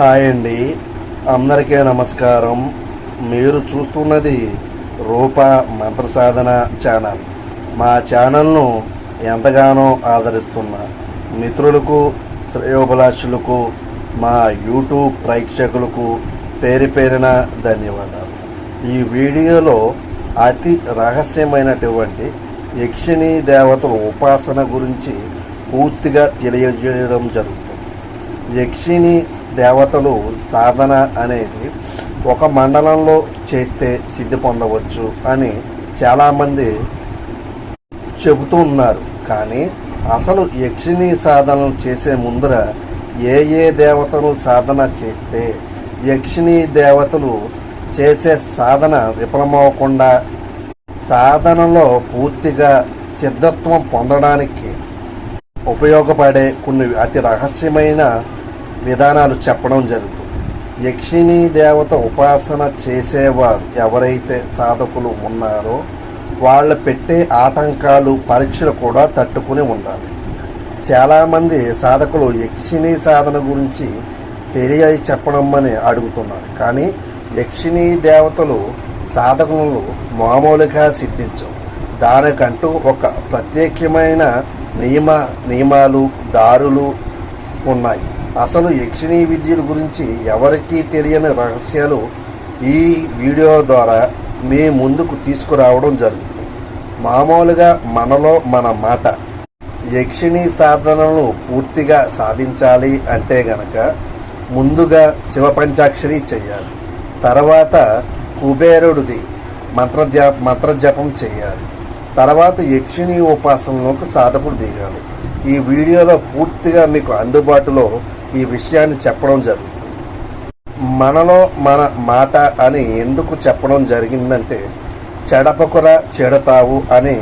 Hi అండి. అందరికీ నమస్కారం. మీరు చూస్తున్నది రూప మంత్ర సాధన ఛానల్. మా ఛానల్ను ఎంతగానో ఆదరిస్తున్న మిత్రులకు శ్రేయోభిలాషులకు మా యూట్యూబ్ ప్రేక్షకులకు పేరు పేరిన ధన్యవాదాలు. ఈ వీడియోలో అతి రహస్యమైనటువంటి యక్షిణీ దేవతల ఉపాసన గురించి పూర్తిగా తెలియజేయడం జరుగుతుంది. యక్షిణి దేవతలు సాధన అనేది ఒక మండలంలో చేస్తే సిద్ధి పొందవచ్చు అని చాలామంది చెబుతూ ఉన్నారు కానీ అసలు యక్షిణి సాధనలు చేసే ముందర ఏ ఏ దేవతలు సాధన చేస్తే యక్షిణి దేవతలు చేసే సాధన విఫలమవకుండా సాధనలో పూర్తిగా సిద్ధత్వం పొందడానికి ఉపయోగపడే కొన్ని అతి రహస్యమైన విధానాలు చెప్పడం జరుగుతుంది. యక్షిణీ దేవత ఉపాసన చేసేవారు ఎవరైతే సాధకులు ఉన్నారో వాళ్ళు పెట్టే ఆటంకాలు పరీక్షలు కూడా తట్టుకుని ఉండాలి. చాలామంది సాధకులు యక్షిణీ సాధన గురించి తెలియ చెప్పడం అని అడుగుతున్నారు. కానీ యక్షిణీ దేవతలు సాధకులను మామూలుగా సిద్ధించవు. దానికంటూ ఒక ప్రత్యేకమైన నియమ నియమాలు దారులు ఉన్నాయి. అసలు యక్షిణీ విద్యల గురించి ఎవరికీ తెలియని రహస్యాలు ఈ వీడియో ద్వారా మీ ముందుకు తీసుకురావడం జరుగుతుంది. మామూలుగా మనలో మన మాట యక్షిణీ సాధనలను పూర్తిగా సాధించాలి అంటే గనక ముందుగా శివ పంచాక్షరి చేయాలి తర్వాత కుబేరుడిది మంత్రజా మంత్రజపం చేయాలి తర్వాత యక్షిణీ ఉపాసనలోకి సాధకుడు దిగాలి. ఈ వీడియోలో పూర్తిగా మీకు అందుబాటులో ఈ విషయాన్ని చెప్పడం జరుగుతుంది మనలో మన మాట అని ఎందుకు చెప్పడం జరిగిందంటే చెడపకుర చెడతావు అని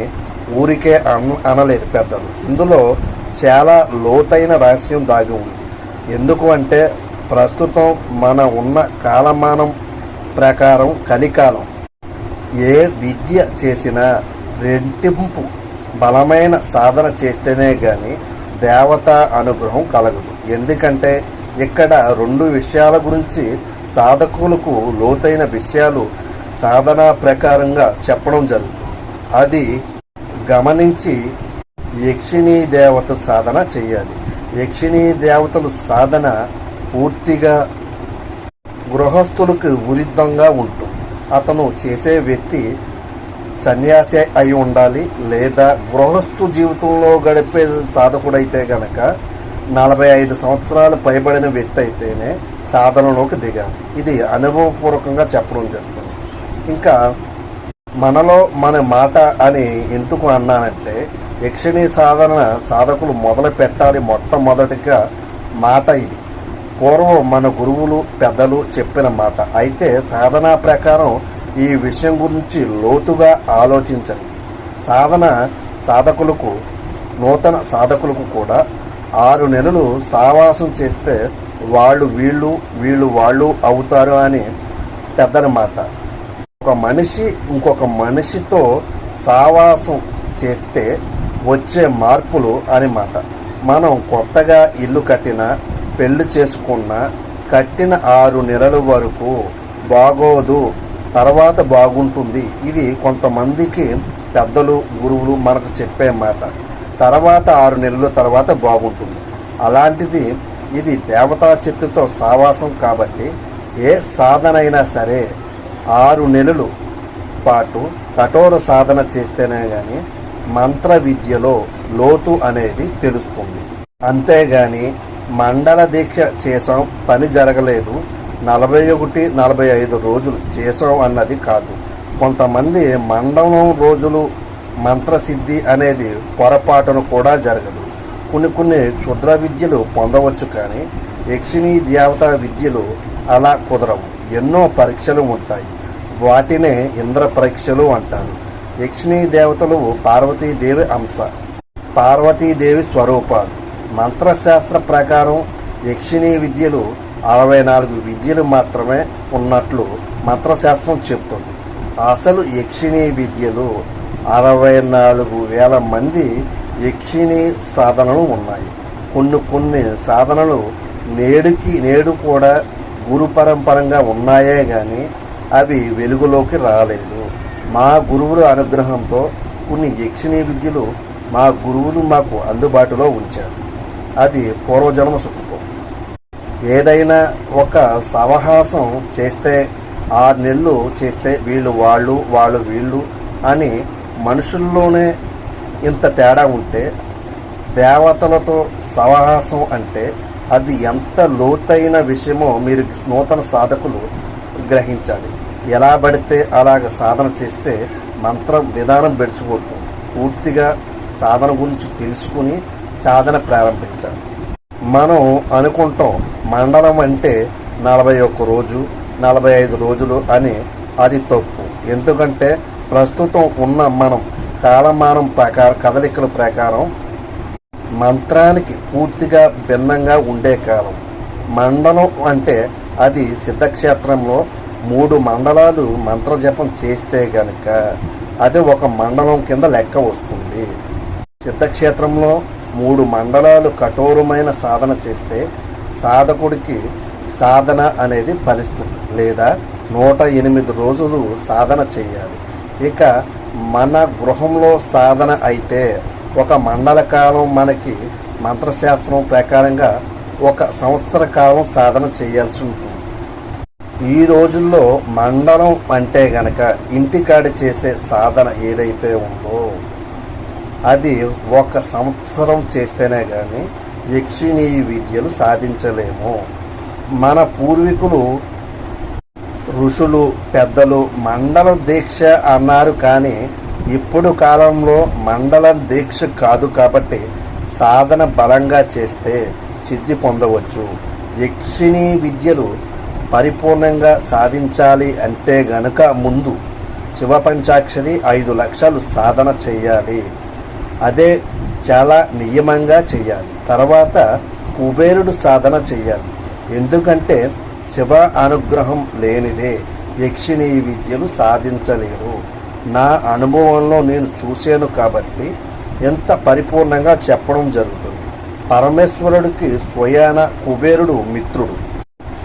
ఊరికే అన అనలేదు పెద్దలు. ఇందులో చాలా లోతైన రహస్యం దాగి ఉంది. ఎందుకు అంటే ప్రస్తుతం మన ఉన్న కాలమానం ప్రకారం కలికాలం. ఏ విద్య చేసినా రెట్టింపు బలమైన సాధన చేస్తేనే కానీ దేవత అనుగ్రహం కలగదు. ఎందుకంటే ఇక్కడ రెండు విషయాల గురించి సాధకులకు లోతైన విషయాలు సాధన ప్రకారంగా చెప్పడం జరుగుతుంది. అది గమనించి యక్షిణీ దేవత సాధన చేయాలి. యక్షిణీ దేవతలు సాధన పూర్తిగా గృహస్థులకు విరుద్ధంగా ఉంటుంది. అతను చేసే వ్యక్తి సన్యాసి అయి ఉండాలి లేదా గృహస్థు జీవితంలో గడిపే సాధకుడైతే గనక నలభై ఐదు సంవత్సరాలు పైబడిన వ్యక్తి అయితేనే సాధనలోకి దిగాలి ఇది అనుభవపూర్వకంగా చెప్పడం జరుగుతుంది. ఇంకా మనలో మన మాట అని ఎందుకు అన్నానంటే యక్షిణీ సాధన సాధకులు మొదలు పెట్టాలి మొట్టమొదటిగా మాట ఇది. పూర్వం మన గురువులు పెద్దలు చెప్పిన మాట. అయితే సాధన ప్రకారం ఈ విషయం గురించి లోతుగా ఆలోచించండి. సాధన సాధకులకు నూతన సాధకులకు కూడా ఆరు నెలలు సావాసం చేస్తే వాళ్ళు వీళ్ళు వీళ్ళు వాళ్ళు అవుతారు అని పెద్దల మాట ఒక మనిషి ఇంకొక మనిషితో సావాసం చేస్తే వచ్చే మార్పులు అని మాట మనం కొత్తగా ఇల్లు కట్టిన పెళ్ళి చేసుకున్న కట్టిన ఆరు నెలల వరకు బాగోదు తర్వాత బాగుంటుంది. ఇది కొంతమందికి పెద్దలు గురువులు మనకు చెప్పే మాట. తర్వాత ఆరు నెలల తర్వాత బాగుంటుంది. అలాంటిది ఇది దేవతా శక్తితో సావాసం కాబట్టి ఏ సాధన అయినా సరే ఆరు నెలలు పాటు కఠోర సాధన చేస్తేనే కానీ మంత్ర విద్యలో లోతు అనేది తెలుస్తుంది. అంతేగాని మండల దీక్ష చేసాం పని జరగలేదు నలభై ఒకటి నలభై ఐదు రోజులు చేసాం అన్నది కాదు. కొంతమంది మండలం రోజులు మంత్రసిద్ధి అనేది పొరపాటును కూడా జరగదు. కొన్ని కొన్ని క్షుద్ర విద్యలు పొందవచ్చు కానీ యక్షిణీ దేవత విద్యలు అలా కుదరవు. ఎన్నో పరీక్షలు ఉంటాయి. వాటినే ఇంద్ర పరీక్షలు అంటారు. యక్షిణీ దేవతలు పార్వతీదేవి అంశ పార్వతీదేవి స్వరూపాలు. మంత్రశాస్త్ర ప్రకారం యక్షిణీ విద్యలు అరవై నాలుగు విద్యలు మాత్రమే ఉన్నట్లు మంత్రశాస్త్రం చెప్తుంది. అసలు యక్షిణీ విద్యలు అరవై నాలుగు వేల మంది యక్షిణీ సాధనలు ఉన్నాయి. కొన్ని కొన్ని సాధనలు నేడుకి నేడు కూడా గురు పరంపరంగా ఉన్నాయే కానీ అవి వెలుగులోకి రాలేదు. మా గురువుల అనుగ్రహంతో కొన్ని యక్షిణీ విద్యలు మా గురువులు మాకు అందుబాటులో ఉంచారు. అది పూర్వజన్మ సుఖం ఏదైనా ఒక సవహాసం చేస్తే ఆరు నెలలు చేస్తే వీళ్ళు వాళ్ళు వాళ్ళు వీళ్ళు అని మనుషుల్లోనే ఇంత తేడా ఉంటే దేవతలతో సవహాసం అంటే అది ఎంత లోతైన విషయమో మీరు నూతన సాధకులు గ్రహించాలి. ఎలా పడితే అలాగ సాధన చేస్తే మంత్రం విధానం పెడుచుకోవద్దు పూర్తిగా సాధన గురించి తెలుసుకుని సాధన ప్రారంభించాలి. మనం అనుకుంటాం మండలం అంటే నలభై ఒక్క రోజు నలభై ఐదు రోజులు అని అది తప్పు. ఎందుకంటే ప్రస్తుతం ఉన్న మనం కాలమానం ప్రకారం కదలికల ప్రకారం మంత్రానికి పూర్తిగా భిన్నంగా ఉండే కాలం. మండలం అంటే అది సిద్ధక్షేత్రంలో మూడు మండలాలు మంత్రజపం చేస్తే గనుక అది ఒక మండలం కింద లెక్క వస్తుంది. సిద్ధక్షేత్రంలో మూడు మండలాలు కఠోరమైన సాధన చేస్తే సాధకుడికి సాధన అనేది ఫలిస్తుంది. లేదా నూట ఎనిమిది రోజులు సాధన చేయాలి. ఇక మన గృహంలో సాధన అయితే ఒక మండల కాలం మనకి మంత్రశాస్త్రం ప్రకారంగా ఒక సంవత్సర కాలం సాధన చేయాల్సి ఉంటుంది. ఈ రోజుల్లో మండలం అంటే గనక ఇంటికాడ చేసే సాధన ఏదైతే ఉందో అది ఒక సంవత్సరం చేస్తేనే కానీ యక్షిణీ విద్యలు సాధించలేము. మన పూర్వీకులు ఋషులు పెద్దలు మండల దీక్ష అన్నారు కానీ ఇప్పుడు కాలంలో మండల దీక్ష కాదు కాబట్టి సాధన బలంగా చేస్తే సిద్ధి పొందవచ్చు. యక్షిణీ విద్యలు పరిపూర్ణంగా సాధించాలి అంటే గనుక ముందు శివ పంచాక్షరి ఐదు లక్షలు సాధన చేయాలి. అదే చాలా నియమంగా చేయాలి. తర్వాత కుబేరుడు సాధన చేయాలి. ఎందుకంటే శివ అనుగ్రహం లేనిదే యక్షిని విద్యను సాధించలేరు. నా అనుభవంలో నేను చూశాను కాబట్టి ఎంత పరిపూర్ణంగా చెప్పడం జరుగుతుంది. పరమేశ్వరుడికి స్వయాన కుబేరుడు మిత్రుడు.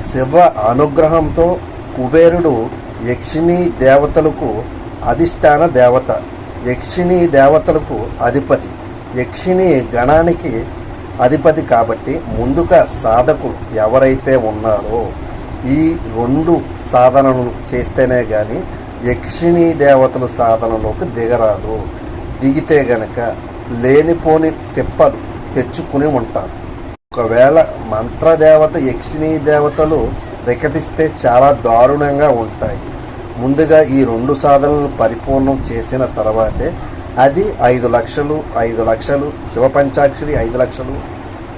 శివ అనుగ్రహంతో కుబేరుడు యక్షిణీ దేవతలకు అధిష్టాన దేవత యక్షిణీ దేవతలకు అధిపతి యక్షిణీ గణానికి అధిపతి కాబట్టి ముందుగా సాధకులు ఎవరైతే ఉన్నారో ఈ రెండు సాధనలు చేస్తేనే కానీ యక్షిణీ దేవతల సాధనలోకి దిగరాదు. దిగితే గనక లేనిపోని తిప్పలు తెచ్చుకుని ఉంటారు. ఒకవేళ మంత్రదేవత యక్షిణీ దేవతలు వికటిస్తే చాలా దారుణంగా ఉంటాయి. ముందుగా ఈ రెండు సాధనలను పరిపూర్ణం చేసిన తర్వాతే అది ఐదు లక్షలు ఐదు లక్షలు శివపంచాక్షరి ఐదు లక్షలు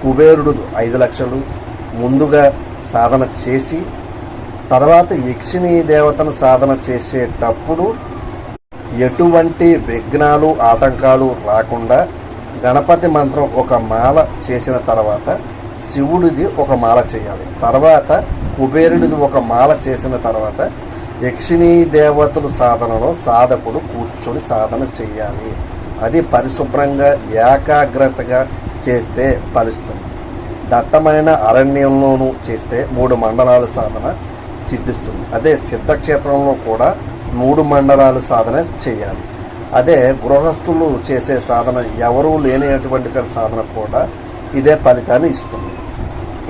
కుబేరుడు ఐదు లక్షలు ముందుగా సాధన చేసి తర్వాత యక్షిణీ దేవతను సాధన చేసేటప్పుడు ఎటువంటి విఘ్నాలు ఆటంకాలు రాకుండా గణపతి మంత్రం ఒక మాల చేసిన తర్వాత శివుడిది ఒక మాల చేయాలి. తర్వాత కుబేరుడిది ఒక మాల చేసిన తర్వాత యక్షిణీ దేవతలు సాధనలో సాధకుడు కూర్చొని సాధన చేయాలి. అది పరిశుభ్రంగా ఏకాగ్రతగా చేస్తే ఫలిస్తుంది. దట్టమైన అరణ్యంలోనూ చేస్తే మూడు మండలాల సాధన సిద్ధిస్తుంది. అదే సిద్ధక్షేత్రంలో కూడా మూడు మండలాల సాధన చేయాలి. అదే గృహస్థులు చేసే సాధన ఎవరూ లేనటువంటి సాధన కూడా ఇదే ఫలితాన్ని ఇస్తుంది.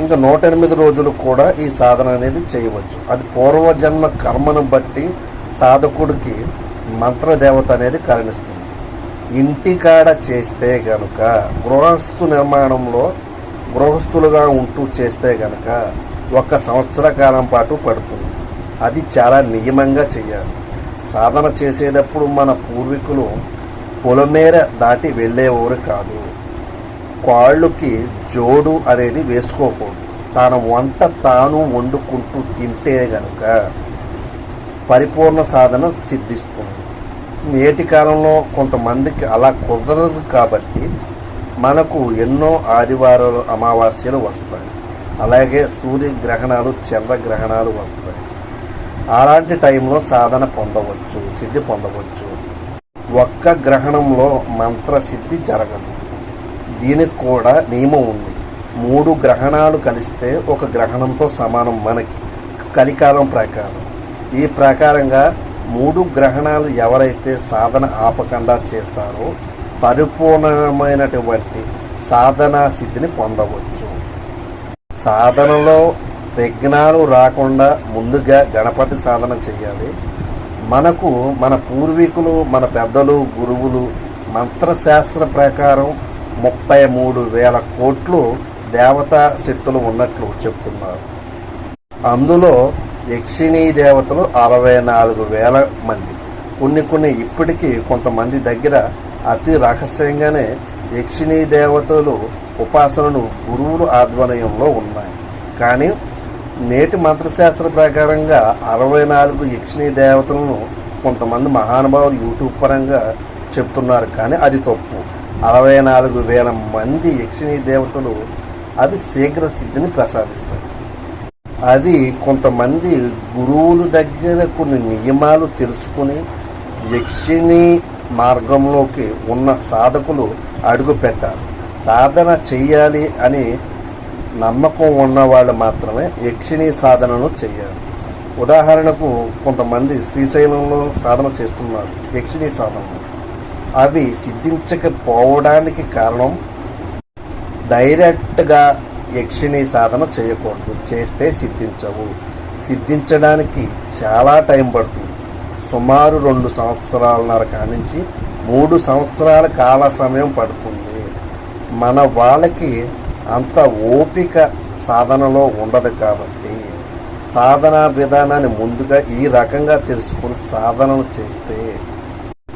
ఇంకా నూట ఎనిమిది రోజులు కూడా ఈ సాధన అనేది చేయవచ్చు. అది పూర్వజన్మ కర్మను బట్టి సాధకుడికి మంత్రదేవత అనేది కరణిస్తుంది. ఇంటికాడ చేస్తే గనుక గృహస్థు నిర్మాణంలో గృహస్థులుగా ఉంటూ చేస్తే గనక ఒక సంవత్సర కాలం పాటు పడుతుంది. అది చాలా నియమంగా చేయాలి సాధన చేసేటప్పుడు మన పూర్వీకులు పొలమేర దాటి వెళ్ళేవారు కాదు. కాళ్ళుకి జోడు అనేది వేసుకోకూడదు. తన వంట తాను వండుకుంటూ తింటే గనుక పరిపూర్ణ సాధన సిద్ధిస్తుంది. నేటి కాలంలో కొంతమందికి అలా కుదరదు కాబట్టి మనకు ఎన్నో ఆదివారాలు అమావాస్యలు వస్తాయి. అలాగే సూర్యగ్రహణాలు చంద్రగ్రహణాలు వస్తాయి. అలాంటి టైంలో సాధన పొందవచ్చు సిద్ధి పొందవచ్చు. ఒక్క గ్రహణంలో మంత్ర సిద్ధి జరగదు. దీనికి కూడా నియమం ఉంది. మూడు గ్రహణాలు కలిస్తే ఒక గ్రహణంతో సమానం మనకి. కలికాలం ప్రకారం. ఈ ప్రకారంగా మూడు గ్రహణాలు ఎవరైతే సాధన ఆపకుండా చేస్తారో పరిపూర్ణమైనటువంటి సాధనా సిద్ధిని పొందవచ్చు. సాధనలో విఘ్నాలు రాకుండా ముందుగా గణపతి సాధన చేయాలి. మనకు మన పూర్వీకులు మన పెద్దలు గురువులు మంత్రశాస్త్ర ప్రకారం ముప్పై మూడు వేల కోట్లు దేవతా శక్తులు ఉన్నట్లు చెప్తున్నారు. అందులో యక్షిణీ దేవతలు అరవై నాలుగు వేల మంది. కొన్ని కొన్ని ఇప్పటికీ కొంతమంది దగ్గర అతి రహస్యంగానే యక్షిణీ దేవతలు ఉపాసనలు గురువుల ఆధ్వర్యంలో ఉన్నాయి. కానీ నేటి మంత్రశాస్త్ర ప్రకారంగా అరవై నాలుగు యక్షిణీ దేవతలను కొంతమంది మహానుభావులు యూట్యూబ్ పరంగా చెప్తున్నారు. కానీ అది తప్పు. అరవై నాలుగు వేల మంది యక్షిణీ దేవతలు అవి శీఘ్ర సిద్ధిని ప్రసాదిస్తాయి. అది కొంతమంది గురువుల దగ్గర కొన్ని నియమాలు తెలుసుకుని యక్షిణి మార్గంలోకి ఉన్న సాధకులు అడుగు పెట్టాలి సాధన చెయ్యాలి అని నమ్మకం ఉన్న వాళ్ళు మాత్రమే యక్షిణీ సాధనను చేయాలి ఉదాహరణకు కొంతమంది శ్రీశైలంలో సాధన చేస్తున్నారు యక్షిణీ సాధనలు అవి సిద్ధించకపోవడానికి కారణం డైరెక్ట్గా యక్షిణీ సాధన చేయకూడదు చేస్తే సిద్ధించవు. సిద్ధించడానికి చాలా టైం పడుతుంది. సుమారు రెండు సంవత్సరాలన్నర కానించి మూడు సంవత్సరాల కాల సమయం పడుతుంది. మన వాళ్ళకి అంత ఓపిక సాధనలో ఉండదు కాబట్టి సాధనా విధానాన్ని ముందుగా ఈ రకంగా తెలుసుకుని సాధనలు చేస్తే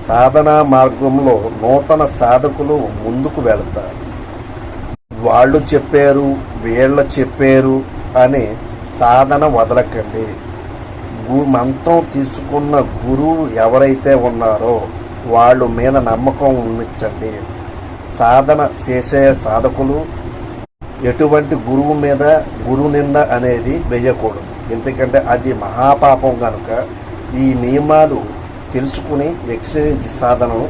సాధనా మార్గంలో నూతన సాధకులు ముందుకు వెళతారు. వాళ్ళు చెప్పారు వీళ్ళు చెప్పారు అని సాధన వదలకండి. గు మంత్రం తీసుకున్న గురువు ఎవరైతే ఉన్నారో వాళ్ళు మీద నమ్మకం ఉంచండి. సాధన చేసే సాధకులు ఎటువంటి గురువు మీద గురు నింద అనేది వేయకూడదు. ఎందుకంటే అది మహాపాపం కనుక ఈ నియమాలు తెలుసుకుని ఎక్సైజ్ సాధనను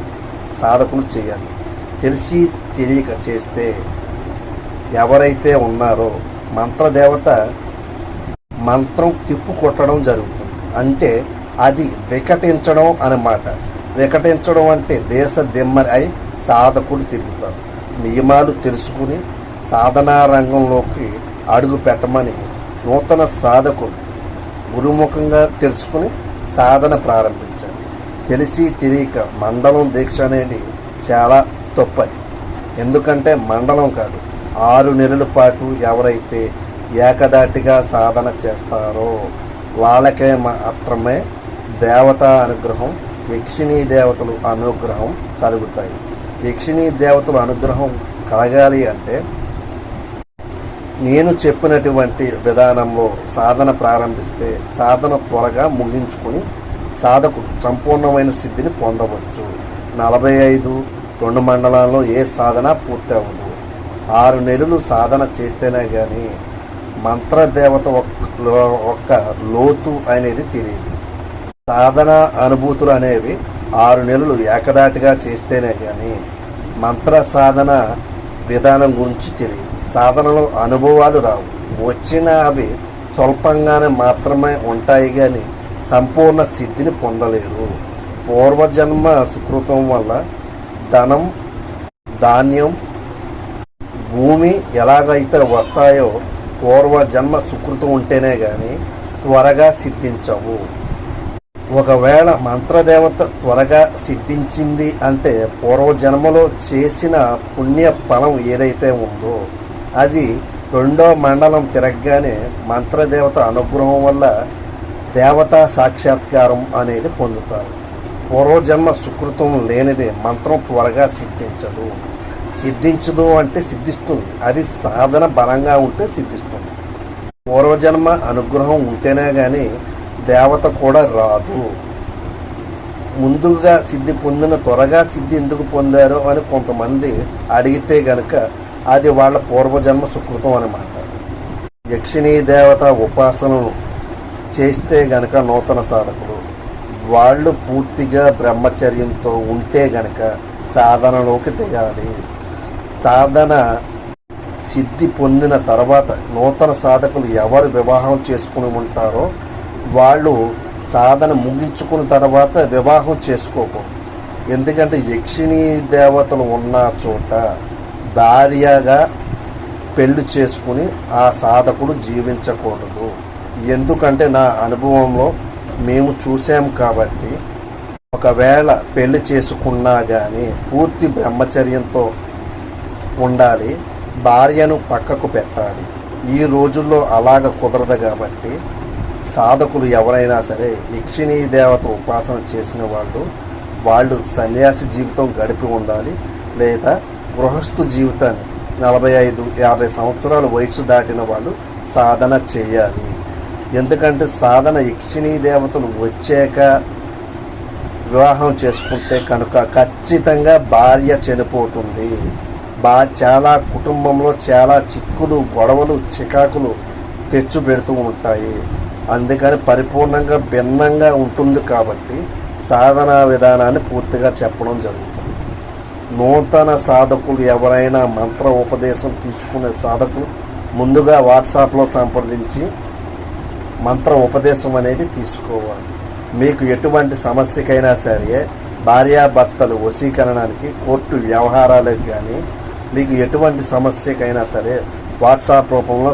సాధకులు చేయాలి. తెలిసి తెలియక చేస్తే ఎవరైతే ఉన్నారో మంత్రదేవత మంత్రం తిప్పు కొట్టడం జరుగుతుంది. అంటే అది వికటించడం అన్నమాట. వికటించడం అంటే దేశ దిమ్మరి అయి సాధకుడు తిరుగుతారు నియమాలు తెలుసుకుని సాధనా రంగంలోకి అడుగు పెట్టమని నూతన సాధకులు గురుముఖంగా తెలుసుకుని సాధన ప్రారంభించారు తెలిసి తెలియక మండలం దీక్ష అనేది చాలా తప్పది. ఎందుకంటే మండలం కాదు ఆరు నెలల పాటు ఎవరైతే ఏకదాటిగా సాధన చేస్తారో వాళ్ళకే మాత్రమే దేవతా అనుగ్రహం యక్షిణీ దేవతలు అనుగ్రహం కలుగుతాయి. యక్షిణీ దేవతల అనుగ్రహం కలగాలి అంటే నేను చెప్పినటువంటి విధానంలో సాధన ప్రారంభిస్తే సాధన త్వరగా ముగించుకొని సాధకుడు సంపూర్ణమైన సిద్ధిని పొందవచ్చు. నలభై ఐదు రెండు మండలాల్లో ఏ సాధన పూర్తి అవ్వదు ఆరు నెలలు సాధన చేస్తేనే కానీ మంత్రదేవత ఒక్క ఒక్క లోతు అనేది తెలియదు. సాధన అనుభూతులు అనేవి ఆరు నెలలు ఏకదాటిగా చేస్తేనే కానీ మంత్ర సాధన విధానం గురించి తెలియదు. సాధనలో అనుభవాలు రావు. వచ్చిన అవి స్వల్పంగానే మాత్రమే ఉంటాయి కానీ సంపూర్ణ సిద్ధిని పొందలేరు. పూర్వజన్మ సుకృతం వల్ల ధనం ధాన్యం భూమి ఎలాగైతే వస్తాయో పూర్వజన్మ సుకృతం ఉంటేనే కానీ త్వరగా సిద్ధించవు. ఒకవేళ మంత్రదేవత త్వరగా సిద్ధించింది అంటే పూర్వజన్మలో చేసిన పుణ్య ఫలం ఏదైతే ఉందో అది రెండో మండలం తిరగగానే మంత్రదేవత అనుగ్రహం వల్ల దేవతా సాక్షాత్కారం అనేది పొందుతారు. పూర్వజన్మ సుకృతం లేనిది మంత్రం త్వరగా సిద్ధించదు. సిద్ధించదు అంటే సిద్ధిస్తుంది. అది సాధన బలంగా ఉంటే సిద్ధిస్తుంది. పూర్వజన్మ అనుగ్రహం ఉంటేనే కానీ దేవత కూడా రాదు. ముందుగా సిద్ధి పొందిన త్వరగా సిద్ధి ఎందుకు పొందారు అని కొంతమంది అడిగితే గనుక అది వాళ్ళ పూర్వజన్మ సుకృతం అనమాట యక్షిణీ దేవత ఉపాసనను చేస్తే గనక నూతన సాధకుడు. వాళ్ళు పూర్తిగా బ్రహ్మచర్యంతో ఉంటే గనక సాధనలోకి దిగాలి సాధన సిద్ధి పొందిన తర్వాత నూతన సాధకులు ఎవరు వివాహం చేసుకుని ఉంటారో వాళ్ళు సాధన ముగించుకున్న తర్వాత వివాహం చేసుకోకూడదు ఎందుకంటే యక్షిణీ దేవతలు ఉన్న చోట భార్యగా పెళ్ళి చేసుకుని ఆ సాధకుడు జీవించకూడదు. ఎందుకంటే నా అనుభవంలో మేము చూసాం కాబట్టి ఒకవేళ పెళ్ళి చేసుకున్నా కానీ పూర్తి బ్రహ్మచర్యంతో ఉండాలి భార్యను పక్కకు పెట్టాలి. ఈ రోజుల్లో అలాగ కుదరదు కాబట్టి సాధకులు ఎవరైనా సరే యక్షిణీ దేవత ఉపాసన చేసిన వాళ్ళు వాళ్ళు సన్యాసి జీవితం గడిపి ఉండాలి లేదా గృహస్థు జీవితాన్ని నలభై ఐదు యాభై సంవత్సరాల వయసు దాటిన వాళ్ళు సాధన చేయాలి. ఎందుకంటే సాధన యక్షిణీ దేవతలు వచ్చాక వివాహం చేసుకుంటే కనుక ఖచ్చితంగా భార్య చనిపోతుంది. బా చాలా కుటుంబంలో చాలా చిక్కులు గొడవలు చికాకులు తెచ్చు పెడుతూ ఉంటాయి. అందుకని పరిపూర్ణంగా భిన్నంగా ఉంటుంది కాబట్టి సాధనా విధానాన్ని పూర్తిగా చెప్పడం జరుగుతుంది. నూతన సాధకులు ఎవరైనా మంత్ర ఉపదేశం తీసుకునే సాధకులు ముందుగా వాట్సాప్లో సంప్రదించి మంత్ర ఉపదేశం అనేది తీసుకోవాలి. మీకు ఎటువంటి సమస్యకైనా సరే భార్యాభర్తలు వశీకరణానికి కోర్టు వ్యవహారాలకు కానీ మీకు ఎటువంటి సమస్యకైనా సరే వాట్సాప్ రూపంలో